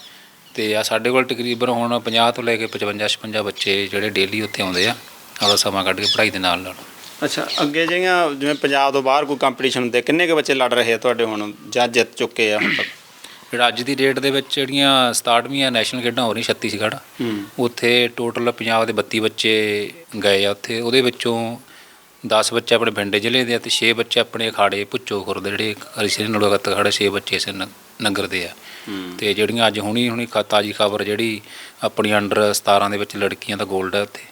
Speaker 5: ਤੇ ਆ ਸਾਡੇ ਕੋਲ ਤਕਰੀਬਨ ਹੁਣ 50 ਤੋਂ ਲੈ ਕੇ 55 56 ਬੱਚੇ ਜਿਹੜੇ ਡੇਲੀ ਉੱਥੇ ਆਉਂਦੇ ਆ ਆਪਦਾ ਸਮਾਂ ਕੱਢ ਕੇ ਪੜ੍ਹਾਈ ਦੇ ਨਾਲ ਨਾਲ।
Speaker 2: ਅੱਛਾ ਅੱਗੇ ਜਿਹੜੀਆਂ ਜਿਵੇਂ ਪੰਜਾਬ ਤੋਂ ਬਾਹਰ ਕੋਈ ਕੰਪੀਟੀਸ਼ਨ ਹੁੰਦੇ ਕਿੰਨੇ ਕੁ ਬੱਚੇ ਲੜ ਰਹੇ ਆ ਤੁਹਾਡੇ ਹੁਣ ਜਾਂ ਜਿੱਤ ਚੁੱਕੇ ਆ ਹੁਣ ਤੱਕ?
Speaker 5: ਜਿਹੜਾ ਅੱਜ ਦੀ ਡੇਟ ਦੇ ਵਿੱਚ ਜਿਹੜੀਆਂ 67ਵੀਂ ਨੈਸ਼ਨਲ ਖੇਡਾਂ ਹੋ ਰਹੀਆਂ ਛੱਤੀਸਗੜ੍ਹ ਉੱਥੇ ਟੋਟਲ ਪੰਜਾਬ ਦੇ 32 ਬੱਚੇ ਗਏ ਆ ਉੱਥੇ ਉਹਦੇ ਵਿੱਚੋਂ 10 ਬੱਚੇ ਆਪਣੇ ਬਠਿੰਡੇ ਜ਼ਿਲ੍ਹੇ ਦੇ ਆ ਤੇ 6 ਬੱਚੇ ਆਪਣੇ ਅਖਾੜੇ ਭੁੱਚੋ ਖੁਰਦ ਜਿਹੜੇ ਹਰੀਸ਼ੇ ਨਲੋਗਤ ਅਖਾੜੇ 6 ਬੱਚੇ ਇਸ ਨ- ਨਗਰ ਦੇ ਆ। ਤੇ ਜਿਹੜੀਆਂ ਅੱਜ ਹੁਣੀ ਹੁਣੀ ਖ- ਤਾਜੀ ਖਬਰ ਜਿਹੜੀ ਆਪਣੀ ਅੰਡਰ 17 ਦੇ ਵਿੱਚ ਲੜਕੀਆਂ ਦਾ 골ਡ ਹੈ ਉੱਥੇ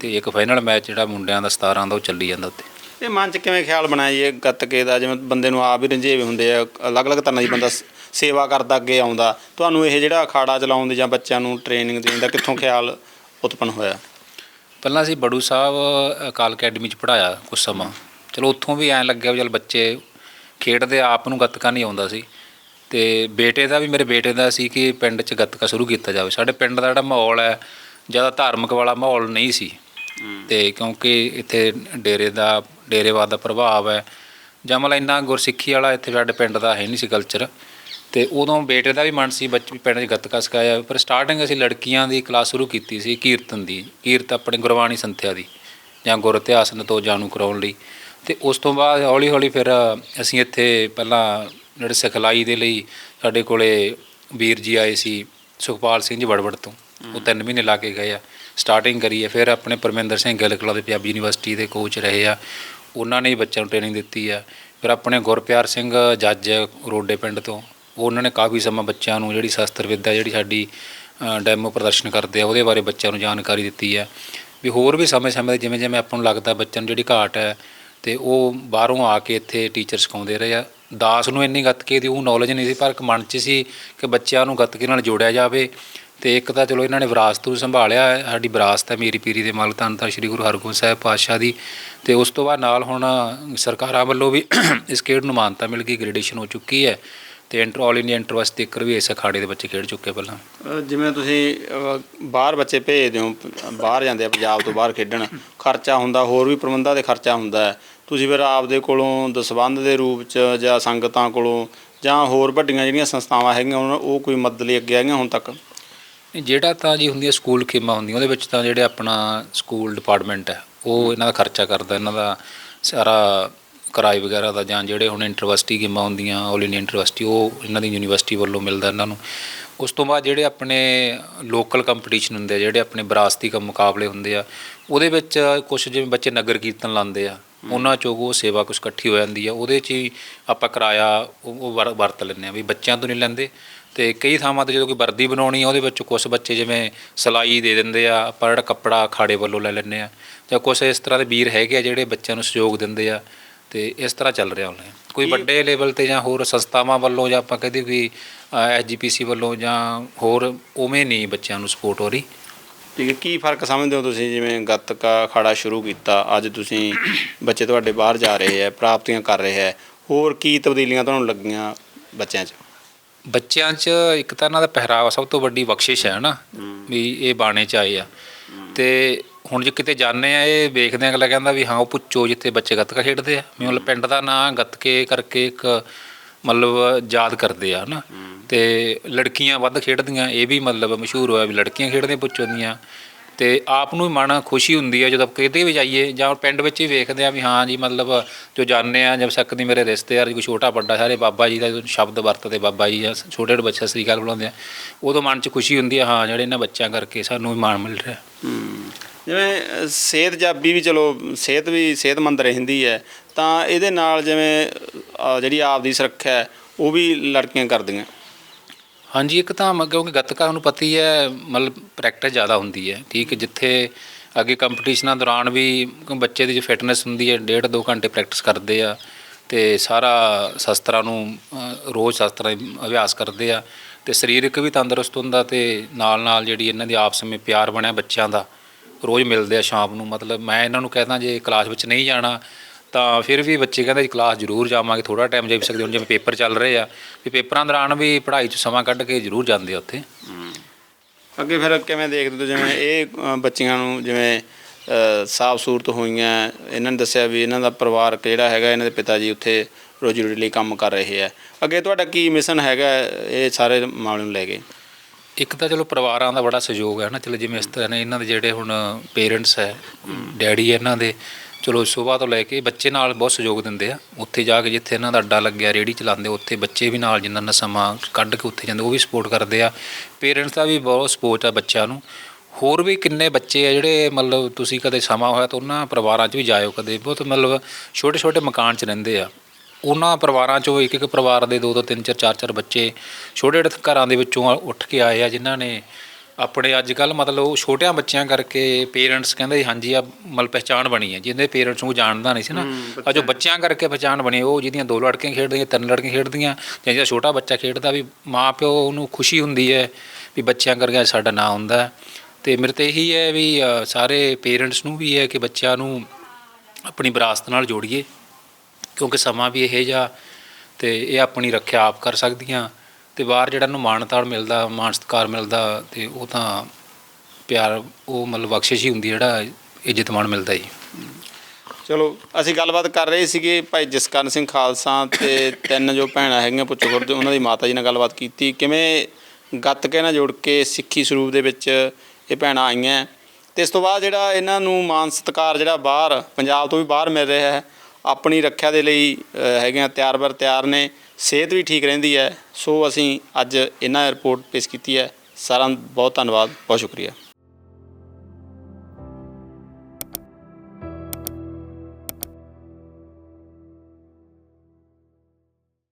Speaker 5: ਤੇ ਇੱਕ ਫਾਈਨਲ ਮੈਚ ਜਿਹੜਾ ਮੁੰਡਿਆਂ ਦਾ 17 ਦਾ ਉਹ ਚੱਲੀ ਜਾਂਦਾ ਉੱਥੇ।
Speaker 2: ਇਹ ਮਨ ਚ ਕਿਵੇਂ ਖਿਆਲ ਇਹ ਗੱਤਕੇ ਦਾ? ਜਿਵੇਂ ਬੰਦੇ ਨੂੰ ਆਪ ਹੀ ਰੰਜੇਵੇ ਹੁੰਦੇ ਆ ਅਲੱਗ-ਅਲੱਗ ਤਰ੍ਹਾਂ ਦੀ ਬੰਦਾ ਸ- ਸੇਵਾ ਕਰਦਾ ਅੱਗੇ ਆਉਂਦਾ। ਤੁਹਾਨੂੰ ਇਹ ਜਿਹੜਾ ਅਖਾੜਾ ਚਲਾਉਣ ਦੀ ਜਾਂ ਬੱਚਿਆਂ ਨੂੰ ਟ੍ਰੇਨਿੰਗ ਦੇਣ ਦਾ ਕਿੱਥੋਂ ਖਿਆਲ ਉਤਪੰਨ ਹੋਇਆ?
Speaker 5: ਪਹਿਲਾਂ ਅਸੀਂ ਬੜੂ ਸਾਹਿਬ ਅਕਾਲ ਅਕੈਡਮੀ ਚ ਪੜਾਇਆ ਕੁਝ ਸਮਾਂ। ਚਲੋ ਉੱਥੋਂ ਵੀ ਐਂ ਲੱਗਿਆ ਵੀ ਚਲ ਬੱਚੇ ਖੇਡਦੇ ਆਪ ਨੂੰ ਗੱਤਕਾ ਨਹੀਂ ਆਉਂਦਾ ਸੀ। ਤੇ ਬੇਟੇ ਦਾ ਵੀ ਮੇਰੇ ਬੇਟੇ ਦਾ ਸੀ ਕਿ ਪਿੰਡ 'ਚ ਗੱਤਕਾ ਸ਼ੁਰੂ ਕੀਤਾ ਜਾਵੇ। ਸਾਡੇ ਪਿੰਡ ਦਾ ਜਿਹੜਾ ਮਾਹੌਲ ਹੈ ਜ਼ਿਆਦਾ ਧਾਰਮਿਕ ਵਾਲਾ ਮਾਹੌਲ ਨਹੀਂ ਸੀ। ਤੇ ਕਿਉਂਕਿ ਇੱਥੇ ਡੇਰੇ ਦਾ ਡੇਰੇਵਾਦ ਦਾ ਪ੍ਰਭਾਵ ਹੈ। ਜਾਂ ਮਤਲਬ ਇੰਨਾ ਗੁਰਸਿੱਖੀ ਵਾਲਾ ਇੱਥੇ ਸਾਡੇ ਪਿੰਡ ਦਾ ਹੈ ਨਹੀਂ ਸੀ ਕਲਚਰ ਤੇ ਉਦੋਂ ਬੇਟੇ ਦਾ ਵੀ ਮਨ ਸੀ ਬੱਚੇ ਪਿੰਡ 'ਚ ਗੱਤਕਾ ਸਿਖਾਇਆ। ਪਰ ਸਟਾਰਟਿੰਗ ਅਸੀਂ ਲੜਕੀਆਂ ਦੀ ਕਲਾਸ ਸ਼ੁਰੂ ਕੀਤੀ ਸੀ ਕੀਰਤਨ ਦੀ। ਕੀਰਤ ਆਪਣੇ ਗੁਰਬਾਣੀ ਸੰਥਿਆ ਦੀ ਜਾਂ ਗੁਰ ਇਤਿਹਾਸ ਨੂੰ ਤੋਂ ਜਾਣੂ ਕਰਾਉਣ ਲਈ। ਤੇ ਉਸ ਤੋਂ ਬਾਅਦ ਹੌਲੀ ਹੌਲੀ ਫਿਰ ਅਸੀਂ ਇੱਥੇ ਪਹਿਲਾਂ ਜਿਹੜੇ ਸਿਖਲਾਈ ਦੇ ਲਈ ਸਾਡੇ ਕੋਲੇ ਵੀਰ ਜੀ ਆਏ ਸੀ ਸੁਖਪਾਲ ਸਿੰਘ ਜੀ ਵੜਵੜ ਤੋਂ। ਉਹ ਤਿੰਨ ਮਹੀਨੇ ਲਾ ਕੇ ਗਏ ਆ। ਸਟਾਰਟਿੰਗ ਕਰੀ ਹੈ ਫਿਰ ਆਪਣੇ ਪਰਮਿੰਦਰ ਸਿੰਘ ਗਿੱਲ ਕਲਾ ਦੇ ਪੰਜਾਬੀ ਯੂਨੀਵਰਸਿਟੀ ਦੇ ਕੋਚ ਰਹੇ ਆ। ਉਹਨਾਂ ਨੇ ਹੀ ਬੱਚਿਆਂ ਨੂੰ ਟ੍ਰੇਨਿੰਗ ਦਿੱਤੀ ਆ। ਫਿਰ ਆਪਣੇ ਗੁਰਪਿਆਰ ਸਿੰਘ ਜੱਜ ਰੋਡੇ ਪਿੰਡ ਤੋਂ ਉਹਨਾਂ ਨੇ ਕਾਫੀ ਸਮਾਂ ਬੱਚਿਆਂ ਨੂੰ ਜਿਹੜੀ ਸ਼ਸਤਰ ਵਿੱਦਿਆ ਜਿਹੜੀ ਸਾਡੀ ਡੈਮੋ ਪ੍ਰਦਰਸ਼ਨ ਕਰਦੇ ਆ, ਉਹਦੇ ਬਾਰੇ ਬੱਚਿਆਂ ਨੂੰ ਜਾਣਕਾਰੀ ਦਿੱਤੀ ਹੈ। ਵੀ ਹੋਰ ਵੀ ਸਮੇਂ-ਸਮੇਂ ਤੇ ਜਿਵੇਂ ਜਿਵੇਂ ਆਪਾਂ ਨੂੰ ਲੱਗਦਾ ਬੱਚਿਆਂ ਨੂੰ ਜਿਹੜੀ ਘਾਟ ਹੈ, ਤੇ ਉਹ ਬਾਹਰੋਂ ਆ ਕੇ ਇੱਥੇ ਟੀਚਰ ਸਿਖਾਉਂਦੇ ਰਹੇ ਆ। ਦਾਸ ਨੂੰ ਇੰਨੀ ਗੱਤਕੇ ਦੀ, ਉਹ ਨੌਲੇਜ ਨਹੀਂ ਸੀ, ਪਰ ਇੱਕ ਮਨ 'ਚ ਸੀ ਕਿ ਬੱਚਿਆਂ ਨੂੰ ਗੱਤਕੇ ਨਾਲ ਜੋੜਿਆ ਜਾਵੇ। ਤੇ ਇੱਕ ਤਾਂ ਚਲੋ ਇਹਨਾਂ ਨੇ ਵਿਰਾਸਤ ਨੂੰ ਸੰਭਾਲਿਆ, ਸਾਡੀ ਵਿਰਾਸਤ ਹੈ ਮੇਰੀ ਪੀਰੀ ਦੇ ਮਾਲਕ ਧੰਨ ਧੰਨ ਸ੍ਰੀ ਗੁਰੂ ਹਰਗੋਬਿੰਦ ਸਾਹਿਬ ਪਾਤਸ਼ਾਹ ਦੀ। ਤੇ ਉਸ ਤੋਂ ਬਾਅਦ ਨਾਲ ਹੁਣ ਸਰਕਾਰਾਂ ਵੱਲੋਂ ਵੀ ਇਸ ਖੇਡ ਨੂੰ ਮਾਨਤਾ ਮਿਲ ਗਈ ਗ੍ਰੇਡੇਸ਼ਨ ਹੋ ਚੁੱਕੀ ਹੈ। ਤੇ ਇੰਟਰ ਆਲ ਇੰਡੀਆ ਇੰਟਰ ਵਾਸਤੇ ਇੱਕ ਵੀ ਇਸ ਅਖਾੜੇ ਦੇ ਬੱਚੇ ਖੇਡ ਚੁੱਕੇ ਪਹਿਲਾਂ?
Speaker 2: ਜਿਵੇਂ ਤੁਸੀਂ ਬਾਹਰ ਬੱਚੇ ਭੇਜਦੇ ਹੋ ਪ- ਬਾਹਰ ਜਾਂਦੇ ਆ ਪੰਜਾਬ ਤੋਂ ਬਾਹਰ ਖੇਡਣ ਖਰਚਾ ਹੁੰਦਾ ਹੋਰ ਵੀ ਪ੍ਰਬੰਧਾਂ ਦੇ ਖਰਚਾ ਹੁੰਦਾ ਹੈ। ਤੁਸੀਂ ਫਿਰ ਆਪਦੇ ਕੋਲੋਂ ਦਸਵੰਧ ਦੇ ਰੂਪ ਚ ਜਾਂ ਸੰਗਤਾਂ ਕੋਲੋਂ ਜਾਂ ਹੋਰ ਵੱਡੀਆਂ ਜਿਹੜੀਆਂ ਸੰਸਥਾਵਾਂ ਹੈਗੀਆਂ ਉਹਨਾਂ ਉਹ ਕੋਈ ਮਦਦ ਲਈ ਅੱਗੇ ਆਈਆਂ ਹੁਣ ਤੱਕ?
Speaker 5: ਨਹੀਂ, ਜਿਹੜਾ ਤਾਂ ਜੀ ਹੁੰਦੀ ਹੈ ਸਕੂਲ ਖੇਮਾ ਹੁੰਦੀਆਂ ਉਹਦੇ ਵਿੱਚ ਤਾਂ ਜਿਹੜੇ ਆਪਣਾ ਸਕੂਲ ਡਿਪਾਰਟਮੈਂਟ ਹੈ ਉਹ ਇਹਨਾਂ ਦਾ ਖਰਚਾ ਕਰਦਾ ਇਹਨਾਂ ਦਾ ਸਾਰਾ ਕਿਰਾਏ ਵਗੈਰਾ ਦਾ ਜਾਂ ਜਿਹੜੇ ਹੁਣ ਇੰਟਰਵਰਸਿਟੀ ਗੇਮਾਂ ਹੁੰਦੀਆਂ ਆਲ ਇੰਡੀਆ ਇੰਟਰਵਰਸਿਟੀ ਉਹ ਇਹਨਾਂ ਦੀ ਯੂਨੀਵਰਸਿਟੀ ਵੱਲੋਂ ਮਿਲਦਾ ਇਹਨਾਂ ਨੂੰ। ਉਸ ਤੋਂ ਬਾਅਦ ਜਿਹੜੇ ਆਪਣੇ ਲੋਕਲ ਕੰਪੀਟੀਸ਼ਨ ਹੁੰਦੇ ਆ ਜਿਹੜੇ ਆਪਣੇ ਵਿਰਾਸਤੀ ਕੰਮ ਮੁਕਾਬਲੇ ਹੁੰਦੇ ਆ ਉਹਦੇ ਵਿੱਚ ਕੁਝ ਜਿਵੇਂ ਬੱਚੇ ਨਗਰ ਕੀਰਤਨ ਲਾਉਂਦੇ ਆ ਉਹਨਾਂ ਚੋਂ ਉਹ ਸੇਵਾ ਕੁਝ ਇਕੱਠੀ ਹੋ ਜਾਂਦੀ ਆ ਉਹਦੇ 'ਚ ਹੀ ਆਪਾਂ ਕਿਰਾਇਆ ਉਹ ਉਹ ਵਰ- ਵਰਤ ਲੈਂਦੇ ਆ ਵੀ ਬੱਚਿਆਂ ਤੋਂ ਨਹੀਂ ਲੈਂਦੇ। ਤੇ ਕਈ ਥਾਵਾਂ ਤੇ ਜਦੋਂ ਕੋਈ ਵਰਦੀ ਬਣਾਉਣੀ ਆ ਉਹਦੇ ਵਿੱਚ ਕੁਝ ਬੱਚੇ ਜਿਵੇਂ ਸਿਲਾਈ ਦੇ ਦਿੰਦੇ ਆ ਆਪਾਂ ਜਿਹੜਾ ਕੱਪੜਾ ਖਾੜੇ ਵੱਲੋਂ ਲੈ ਲੈਂਦੇ ਆ। ਜਾਂ ਕੁਝ ਇਸ ਤਰ੍ਹਾਂ ਦੇ ਵੀਰ ਹੈਗੇ ਆ ਜਿਹੜੇ ਬੱਚਿਆਂ ਨੂੰ ਸਹਿਯੋਗ ਦਿੰਦੇ ਆ। ਤੇ ਇਸ ਤਰ੍ਹਾਂ ਚੱਲ ਰਿਹਾ ਹੁਣ ਕੋਈ ਵੱਡੇ ਲੈਵਲ ਤੇ ਜਾਂ ਹੋਰ ਸੰਸਥਾਵਾਂ ਵੱਲੋਂ ਜਾਂ ਆਪਾਂ ਕਹਦੇ ਵੀ ਐਸਜੀਪੀਸੀ ਵੱਲੋਂ ਜਾਂ ਹੋਰ ਉਵੇਂ ਨਹੀਂ ਬੱਚਿਆਂ ਨੂੰ ਸਪੋਰਟ ਹੋ ਰਹੀ?
Speaker 2: ਠੀਕ ਹੈ ਕੀ ਫ਼ਰਕ ਸਮਝਦੇ ਹੋ ਤੁਸੀਂ? ਜਿਵੇਂ ਗੱਤਕਾ ਅਖਾੜਾ ਸ਼ੁਰੂ ਕੀਤਾ ਅੱਜ ਤੁਸੀਂ ਬੱਚੇ ਤੁਹਾਡੇ ਬਾਹਰ ਜਾ ਰਹੇ ਹੈ ਪ੍ਰਾਪਤੀਆਂ ਕਰ ਰਹੇ ਹੈ ਹੋਰ ਕੀ ਤਬਦੀਲੀਆਂ ਤੁਹਾਨੂੰ ਲੱਗੀਆਂ ਬੱਚਿਆਂ 'ਚ?
Speaker 5: ਬੱਚਿਆਂ 'ਚ ਇੱਕ ਤਾਂ ਇਹਨਾਂ ਦਾ ਪਹਿਰਾਵਾ ਸਭ ਤੋਂ ਵੱਡੀ ਬਖਸ਼ਿਸ਼ ਹੈ ਨਾ ਵੀ ਇਹ ਬਾਣੇ 'ਚ ਆਏ ਆ। ਤੇ ਹੁਣ ਜੇ ਕਿਤੇ ਜਾਂਦੇ ਆ, ਇਹ ਵੇਖਦੇ ਆ, ਅਗਲਾ ਕਹਿੰਦਾ ਵੀ ਹਾਂ, ਉਹ ਪੁੱਛੋ ਜਿੱਥੇ ਬੱਚੇ ਗੱਤਕਾ ਖੇਡਦੇ ਆ। ਵੀ ਮਤਲਬ ਪਿੰਡ ਦਾ ਨਾਂ ਗੱਤਕੇ ਕਰਕੇ ਇੱਕ ਮਤਲਬ ਯਾਦ ਕਰਦੇ ਆ, ਹਨਾ। ਤੇ ਲੜਕੀਆਂ ਵੱਧ ਖੇਡਦੀਆਂ, ਇਹ ਵੀ ਮਤਲਬ ਮਸ਼ਹੂਰ ਹੋਇਆ ਵੀ ਲੜਕੀਆਂ ਖੇਡਦੇ ਪੁੱਛੋ ਦੀਆਂ। ਤੇ ਆਪ ਨੂੰ ਵੀ ਮਨ ਖੁਸ਼ੀ ਹੁੰਦੀ ਹੈ ਜਦੋਂ ਕਿਤੇ ਵੀ ਜਾਈਏ, ਜਾਂ ਪਿੰਡ ਵਿੱਚ ਹੀ ਵੇਖਦੇ ਆ ਵੀ ਹਾਂ ਜੀ, ਮਤਲਬ ਜੋ ਜਾਣਦੇ ਆ ਜਦ ਸਕਦੀ ਮੇਰੇ ਰਿਸ਼ਤੇਦਾਰ ਕੋਈ ਛੋਟਾ ਵੱਡਾ, ਸਾਰੇ ਬਾਬਾ ਜੀ ਦਾ ਸ਼ਬਦ ਵਰਤਦੇ, ਬਾਬਾ ਜੀ ਜਾਂ ਛੋਟੇ ਛੋਟੇ ਬੱਚੇ ਸ੍ਰੀ ਅਕਾਲ ਬੁਲਾਉਂਦੇ ਆ, ਉਦੋਂ ਮਨ 'ਚ ਖੁਸ਼ੀ ਹੁੰਦੀ ਆ, ਹਾਂ, ਜਿਹੜੇ ਇਹਨਾਂ ਬੱਚਿਆਂ ਕਰਕੇ ਸਾਨੂੰ ਵੀ ਮਾਣ ਮਿਲ ਰਿਹਾ।
Speaker 2: ਜਿਵੇਂ ਅ, ਸਿਹਤ ਜਾਬੀ ਵੀ ਚਲੋ ਸਿਹਤ ਵੀ ਸਿਹਤਮੰਦ ਰਹਿੰਦੀ ਹੈ ਤਾਂ ਇਹਦੇ ਨਾਲ ਜਿਵੇਂ ਅ, ਜਿਹੜੀ ਆਪ ਦੀ ਸੁਰੱਖਿਆ ਹੈ ਉਹ ਵੀ ਲੜਕੀਆਂ ਕਰਦੀਆਂ।
Speaker 5: ਹਾਂਜੀ ਇੱਕ ਤਾਂ ਮ- ਕਿਉਂਕਿ ਗੱਤਕਾ ਨੂੰ ਪਤਾ ਹੀ ਹੈ ਮਤਲਬ ਪ੍ਰੈਕਟਿਸ ਜ਼ਿਆਦਾ ਹੁੰਦੀ ਹੈ ਠੀਕ ਹੈ ਜਿੱਥੇ ਅੱਗੇ ਕੰਪੀਟੀਸ਼ਨਾਂ ਦੌਰਾਨ ਵੀ ਕਿਉਂ ਬੱਚੇ ਦੀ ਜੋ ਫਿਟਨੈਸ ਹੁੰਦੀ ਹੈ ਡੇਢ ਦੋ ਘੰਟੇ ਪ੍ਰੈਕਟਿਸ ਕਰਦੇ ਆ ਤੇ ਸਾਰਾ ਸ਼ਸਤਰਾਂ ਨੂੰ ਅ, ਰੋਜ਼ ਸ਼ਸਤਰਾਂ ਦੀ ਅਭਿਆਸ ਕਰਦੇ ਆ ਤੇ ਸਰੀਰਕ ਵੀ ਤੰਦਰੁਸਤ ਹੁੰਦਾ ਤੇ ਨਾਲ ਨਾਲ ਜਿਹੜੀ ਇਹਨਾਂ ਦੀ ਆਪਸ ਵਿੱਚ ਪਿਆਰ ਬਣਿਆ ਬੱਚਿਆਂ ਦਾ ਰੋਜ਼ ਮਿਲਦੇ ਆ ਸ਼ਾਮ ਨੂੰ ਮਤਲਬ ਮੈਂ ਇਹਨਾਂ ਨੂੰ ਕਹਿੰਦਾ ਜੇ ਕਲਾਸ ਵਿੱਚ ਨਹੀਂ ਜਾਣਾ ਤਾਂ ਫਿਰ ਵੀ ਬੱਚੇ ਕਹਿੰਦੇ ਜੀ ਕਲਾਸ ਜ਼ਰੂਰ ਜਾਵਾਂਗੇ ਥੋੜਾ ਟਾਈਮ ਜਾ ਵੀ ਸਕਦੇ ਹੁਣ ਜਿਵੇਂ ਪੇਪਰ ਚੱਲ ਰਹੇ ਆ ਵੀ ਪੇਪਰਾਂ ਦੌਰਾਨ ਵੀ ਪੜ੍ਹਾਈ 'ਚ ਸਮਾਂ ਕੱਢ ਕੇ ਜ਼ਰੂਰ ਜਾਂਦੇ ਆ ਉੱਥੇ।
Speaker 2: ਅੱਗੇ ਫਿਰ ਕਿਵੇਂ ਦੇਖਦੇ ਹੋ ਜਿਵੇਂ ਇਹ ਅ, ਬੱਚੀਆਂ ਨੂੰ ਜਿਵੇਂ ਸਾਫ਼ ਸੂਰਤ ਹੋਈਆਂ ਇਹਨਾਂ ਨੇ ਦੱਸਿਆ ਵੀ ਇਹਨਾਂ ਦਾ ਪਰਿਵਾਰ ਜਿਹੜਾ ਹੈਗਾ ਇਹਨਾਂ ਦੇ ਪਿਤਾ ਜੀ ਉੱਥੇ ਰੋਜੀ ਰੋਟੀ ਲਈ ਕੰਮ ਕਰ ਰਹੇ ਆ। ਅੱਗੇ ਤੁਹਾਡਾ ਕੀ ਮਿਸ਼ਨ ਹੈਗਾ ਇਹ ਸਾਰੇ ਮਾਮਲੇ ਨੂੰ ਲੈ ਕੇ?
Speaker 5: ਇੱਕ ਤਾਂ ਚਲੋ ਪਰਿਵਾਰਾਂ ਦਾ ਬੜਾ ਸਹਿਯੋਗ ਹੈ ਨਾ ਚਲੋ ਜਿਵੇਂ ਇਸ ਤਰ੍ਹਾਂ ਨੇ ਇਹਨਾਂ ਦੇ ਜਿਹੜੇ ਹੁਣ ਪੇਰੈਂਟਸ ਹੈ, ਡੈਡੀ ਇਹਨਾਂ ਦੇ, ਚਲੋ ਸੁਬਾਹ ਤੋਂ ਲੈ ਕੇ ਬੱਚੇ ਨਾਲ ਬਹੁਤ ਸਹਿਯੋਗ ਦਿੰਦੇ ਆ, ਉੱਥੇ ਜਾ ਕੇ ਜਿੱਥੇ ਇਹਨਾਂ ਦਾ ਅੱਡਾ ਲੱਗਿਆ ਰੇੜੀ ਚਲਾਉਂਦੇ ਉੱਥੇ ਬੱਚੇ ਵੀ ਨਾਲ ਜਿੰਨਾ ਨਾ ਸਮਾਂ ਕੱਢ ਕੇ ਉੱਥੇ ਜਾਂਦੇ, ਉਹ ਵੀ ਸਪੋਰਟ ਕਰਦੇ ਆ, ਪੇਰੈਂਟਸ ਦਾ ਵੀ ਬਹੁਤ ਸਪੋਰਟ ਆ ਬੱਚਿਆਂ ਨੂੰ, ਹੋਰ ਵੀ ਕਿੰਨੇ ਬੱਚੇ ਆ ਜਿਹੜੇ ਮਤਲਬ ਤੁਸੀਂ ਕਦੇ ਸਮਾਂ ਹੋਇਆ ਤਾਂ ਉਹਨਾਂ ਪਰਿਵਾਰਾਂ 'ਚ ਵੀ ਜਾਇਓ ਕਦੇ, ਬਹੁਤ ਮਤਲਬ ਛੋਟੇ ਛੋਟੇ ਮਕਾਨ 'ਚ ਰਹਿੰਦੇ ਆ ਉਹਨਾਂ ਪਰਿਵਾਰਾਂ 'ਚੋਂ ਇੱਕ ਇੱਕ ਪਰਿਵਾਰ ਦੇ ਦੋ ਦੋ ਤਿੰਨ ਚਾਰ ਚਾਰ ਚਾਰ ਬੱਚੇ ਛੋਟੇ ਛੋਟੇ ਘਰਾਂ ਦੇ ਵਿੱਚੋਂ ਉੱਠ ਕੇ ਆਏ ਆ ਜਿਨ੍ਹਾਂ ਨੇ ਆਪਣੇ ਅੱਜ ਕੱਲ ਮਤਲਬ ਉਹ ਛੋਟਿਆਂ ਬੱਚਿਆਂ ਕਰਕੇ ਪੇਰੈਂਟਸ ਕਹਿੰਦੇ ਹਾਂਜੀ ਆ ਮਲ ਪਹਿਚਾਣ ਬਣੀ ਹੈ ਜਿਹਦੇ ਪੇਰੈਂਟਸ ਨੂੰ ਜਾਣਦਾ ਨਹੀਂ ਸੀ ਨਾ ਆ ਜੋ ਬੱਚਿਆਂ ਕਰਕੇ ਪਹਿਚਾਣ ਬਣੀ ਉਹ ਜਿਹਦੀਆਂ ਦੋ ਲੜਕੀਆਂ ਖੇਡਦੀਆਂ ਤਿੰਨ ਲੜਕੀਆਂ ਖੇਡਦੀਆਂ ਜਾਂ ਜਿਹੜਾ ਛੋਟਾ ਬੱਚਾ ਖੇਡਦਾ ਵੀ ਮਾਂ ਪਿਓ ਨੂੰ ਖੁਸ਼ੀ ਹੁੰਦੀ ਹੈ ਵੀ ਬੱਚਿਆਂ ਕਰਕੇ ਸਾਡਾ ਨਾਂ ਹੁੰਦਾ। ਤੇ ਮੇਰੇ ਤੇ ਇਹੀ ਹੈ ਵੀ ਸਾਰੇ ਪੇਰੈਂਟਸ ਨੂੰ ਵੀ ਹੈ ਕਿ ਬੱਚਿਆਂ ਨੂੰ ਆਪਣੀ ਵਿਰਾਸਤ ਨਾਲ ਜੋੜੀਏ ਕਿਉਂਕਿ ਸਮਾਂ ਵੀ ਇਹ ਜਿਹਾ ਤੇ ਇਹ ਆਪਣੀ ਰੱਖਿਆ ਆਪ ਕਰ ਸਕਦੀਆਂ ਤੇ ਬਾਹਰ ਜਿਹੜਾ ਨੂੰ ਮਾਣਤਾੜ ਮਿਲਦਾ, ਮਾਣ ਸਤਿਕਾਰ ਮਿਲਦਾ ਤੇ ਉਹ ਤਾਂ ਪਿਆਰ, ਉਹ ਮਤਲਬ ਬਖਸ਼ਿਸ਼ ਹੀ ਹੁੰਦੀ ਜਿਹੜਾ ਇੱਜ਼ਤ ਮਾਣ ਮਿਲਦਾ ਜੀ।
Speaker 2: ਚਲੋ, ਅਸੀਂ ਗੱਲਬਾਤ ਕਰ ਰਹੇ ਸੀਗੇ ਭਾਈ ਜਸਕਰਨ ਸਿੰਘ ਖਾਲਸਾ ਤੇ ਤਿੰਨ ਜੋ ਭੈਣਾਂ ਹੈਗੀਆਂ ਪੁੱਛੋਖੁਰ ਦੇ ਉਹਨਾਂ ਦੀ ਮਾਤਾ ਜੀ ਨਾਲ ਗੱਲਬਾਤ ਕੀਤੀ। ਕਿਵੇਂ ਗੱਤਕੇ ਨਾਲ ਜੁੜ ਕੇ ਸਿੱਖੀ ਸਰੂਪ ਦੇ ਵਿੱਚ ਇਹ ਭੈਣਾਂ ਆਈਆਂ? ਤੇ ਇਸ ਤੋਂ ਬਾਅਦ ਜਿਹੜਾ ਇਹਨਾਂ ਨੂੰ ਮਾਨ ਸਤਿਕਾਰ ਜਿਹੜਾ ਬਾਹਰ, ਪੰਜਾਬ ਤੋਂ ਵੀ ਬਾਹਰ ਮਿਲ ਰਿਹਾ ਹੈ ਆਪਣੀ ਰੱਖਿਆ ਦੇ ਲਈ ਅ, ਹੈਗੇ ਆ ਤਿਆਰ ਬਰ ਤਿਆਰ ਨੇ ਸਿਹਤ ਵੀ ਠੀਕ ਰਹਿੰਦੀ ਹੈ। ਸੋ ਅਸੀਂ ਅੱਜ ਇਹਨਾਂ ਰਿਪੋਰਟ ਪੇਸ਼ ਕੀਤੀ ਹੈ। ਸਾਰਾ ਬਹੁਤ ਧੰਨਵਾਦ ਬਹੁਤ ਸ਼ੁਕਰੀਆ।